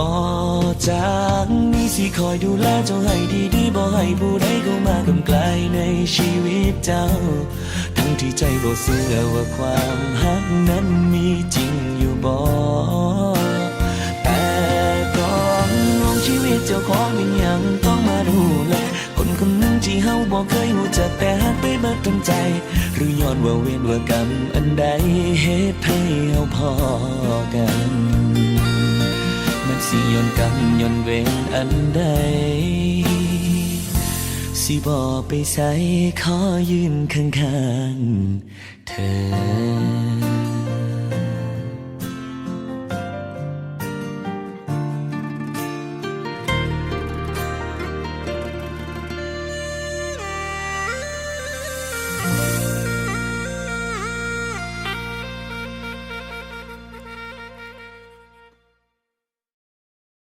ต่อจากนี้สิคอยดูแลเจ้าให้ดีๆบ่ให้ผู้ใดเข้ามากำไกลในชีวิตเจ้า ทั้งที่ใจบ่เชื่อว่าความหักนั้นมีจริงอยู่บ่แต่ก่อนมองชีวิตเจ้าของเป็นหยังต้องมาดูแลคนคนหนึ่งที่เฮาบ่เคยรู้จักแต่หักไปเบิดทั้งใจ หรือย้อนว่าเวรว่ากรรมอันใดเหตุให้เฮาพอ สิย้อนกรรมย้อนเวรอันใด สิบอไปใส่ขอยืนข้างๆเธอ